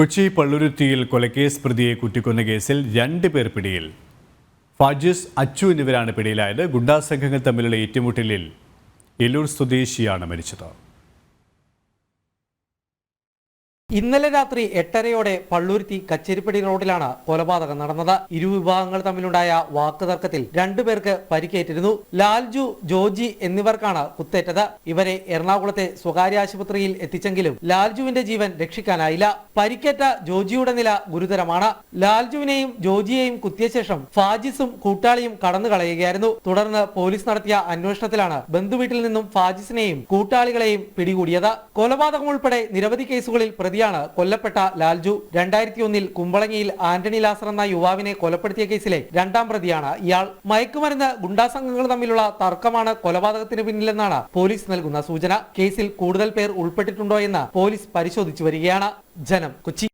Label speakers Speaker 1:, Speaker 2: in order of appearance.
Speaker 1: കൊച്ചി പള്ളുരുത്തിയിൽ കൊലക്കേസ് പ്രതിയെ കുത്തിക്കൊന്ന കേസിൽ രണ്ട് പേർ പിടിയിൽ. ഫാജിസ് അച്ചു എന്നിവരാണ് പിടിയിലായത്. ഗുണ്ടാസംഘങ്ങൾ തമ്മിലുള്ള ഏറ്റുമുട്ടലിൽ എല്ലൂർ സ്വദേശിയാണ് മരിച്ചത്.
Speaker 2: ഇന്നലെ രാത്രി എട്ടരയോടെ പള്ളൂരുത്തി കച്ചേരിപ്പടി റോഡിലാണ് കൊലപാതകം നടന്നത്. ഇരു വിഭാഗങ്ങൾ തമ്മിലുണ്ടായ വാക്കുതർക്കത്തിൽ രണ്ടുപേർക്ക് പരിക്കേറ്റിരുന്നു. ലാൽജു ജോജി എന്നിവർക്കാണ് കുത്തേറ്റത്. ഇവരെ എറണാകുളത്തെ സ്വകാര്യ ആശുപത്രിയിൽ എത്തിച്ചെങ്കിലും ലാൽജുവിന്റെ ജീവൻ രക്ഷിക്കാനായില്ല. പരിക്കേറ്റ ജോജിയുടെ നില ഗുരുതരമാണ്. ലാൽജുവിനെയും ജോജിയെയും കുത്തിയ ശേഷം ഫാജിസും കൂട്ടാളിയും കടന്നു കളയുകയായിരുന്നു തുടർന്ന് പോലീസ് നടത്തിയ അന്വേഷണത്തിലാണ് ബന്ധുവീട്ടിൽ നിന്നും ഫാജിസിനെയും കൂട്ടാളികളെയും പിടികൂടിയത്. കൊലപാതകം ഉൾപ്പെടെ നിരവധി കേസുകളിൽ പ്രതിയാണ് കൊല്ലപ്പെട്ട ലാൽജു രണ്ടായിരത്തി ഒന്നിൽ കുമ്പളങ്ങിയിൽ ആന്റണി ലാസർ എന്ന യുവാവിനെ കൊലപ്പെടുത്തിയ കേസിലെ രണ്ടാം പ്രതിയാണ്. ഇയാൾ മയക്കുമരുന്ന് ഗുണ്ടാസംഘങ്ങൾ തമ്മിലുള്ള തർക്കമാണ് കൊലപാതകത്തിന് പിന്നിലെന്നാണ് പോലീസ് നൽകുന്ന സൂചന. കേസിൽ കൂടുതൽ പേർ ഉൾപ്പെട്ടിട്ടുണ്ടോ എന്ന് പോലീസ് പരിശോധിച്ചു വരികയാണ് ജനം. കൊച്ചി